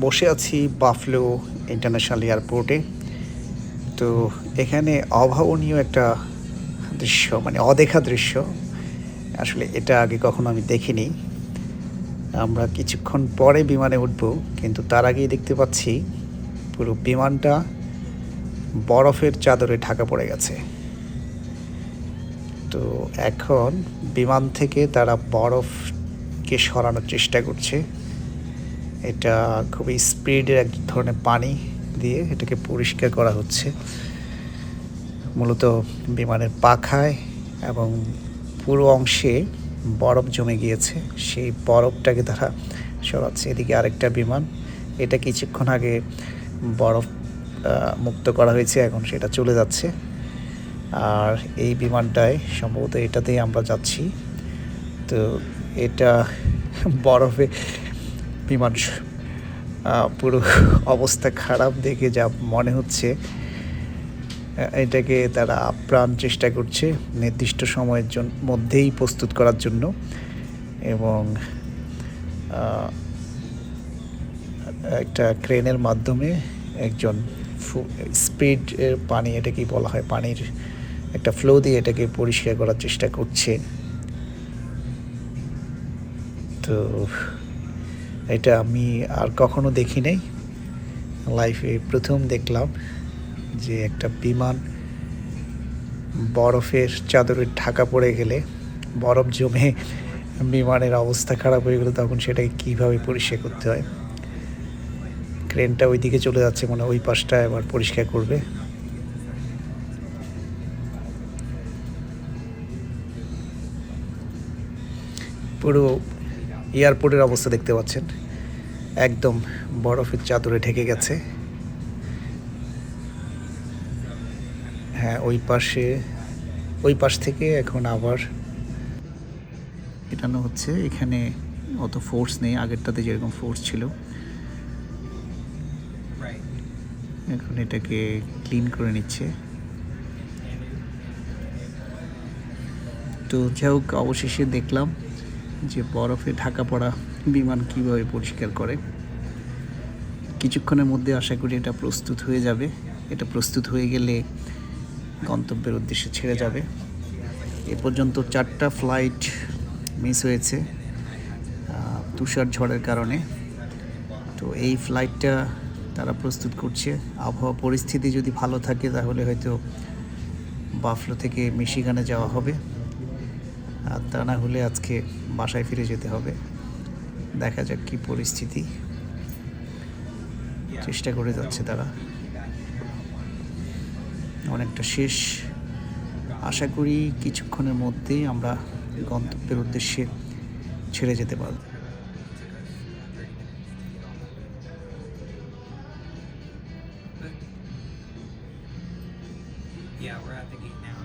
বসে আছি Buffalo international এয়ারপোর্টে। তো এখানে অভাবনীয় একটা দৃশ্য মানে অদেখা দৃশ্য। আসলে এটা আগে কখনো আমি দেখিনি। আমরা কিছুক্ষণ পরে বিমানে উঠব, কিন্তু তার আগেই দেখতে পাচ্ছি পুরো বিমানটা বরফের চাদরে ঢাকা পড়ে গেছে। তো এখন বিমান থেকে তারা বরফকে সরানোর চেষ্টা করছে। এটা খুবই স্পিডের এক ধরনের পানি দিয়ে এটাকে পরিষ্কার করা হচ্ছে। মূলত বিমানের পাখায় এবং পুরো অংশে বরফ জমে গিয়েছে। সেই বরফটাকে তারা সরাচ্ছে এদিকে আরেকটা বিমান। এটা কিছুক্ষণ আগে বরফ মুক্ত করা হয়েছে, এখন সেটা চলে যাচ্ছে। আর এই বিমানটায় সম্ভবত এটাতেই আমরা যাচ্ছি। তো এটা বরফে বিমান পুরো অবস্থা খারাপ দেখে যা মনে হচ্ছে এটাকে তারা আপ্রাণ চেষ্টা করছে নির্দিষ্ট সময়ের জন্য মধ্যেই প্রস্তুত করার জন্য এবং একটা ক্রেনের মাধ্যমে একজন স্পিড পানি এটাকেই বলা হয়, পানির একটা ফ্লো দিয়ে এটাকে পরিষ্কার করার চেষ্টা করছে। তো এটা আমি আর কখনো দেখি নাই। লাইফে প্রথম দেখলাম যে একটা বিমান বরফের চাদরে ঢাকা পড়ে গেলে, বরফ জমে বিমানের অবস্থা খারাপ হয়ে গেলে তখন সেটাকে কীভাবে পরিষ্কার করতে হয়? ক্রেনটা ওই দিকে চলে যাচ্ছে মানে ওই পাশটা এবার পরিষ্কার করবে। পুরো এয়ারপোর্টের অবস্থা দেখতে পাচ্ছেন। একদম বরফের চাদরে ঢেকে গেছে। হ্যাঁ ওই পাশে, ওই পাশ থেকে এখন আবার এটানো হচ্ছে। এখানে অত ফোর্স নেই, আগেরটাতে যেরকম ফোর্স ছিল। এখন এটাকে ক্লিন করে নিচ্ছে। তো যাই হোক, অবশেষে দেখলাম যে বরফে ঢাকা পড়া বিমান কীভাবে পরিষ্কার করে। কিছুক্ষণের মধ্যে আশা করি এটা প্রস্তুত হয়ে যাবে। এটা প্রস্তুত হয়ে গেলে গন্তব্যের উদ্দেশ্যে ছেড়ে যাবে। এ পর্যন্ত চারটা ফ্লাইট মিস হয়েছে তুষার ঝড়ের কারণে। তো এই ফ্লাইটটা তারা প্রস্তুত করছে। আবহাওয়া পরিস্থিতি যদি ভালো থাকে তাহলে হয়তো বাফলো থেকে মিশিগানে যাওয়া হবে। আর তা না হলে আজকে বাসায় ফিরে যেতে হবে। দেখা যাক কি পরিস্থিতি। চেষ্টা করে যাচ্ছে তারা। অনেকটা শেষ। আশা করি কিছুক্ষণের মধ্যেই আমরা গন্তব্যের উদ্দেশ্যে ছেড়ে যেতে পারব। Yeah, we're at the gate.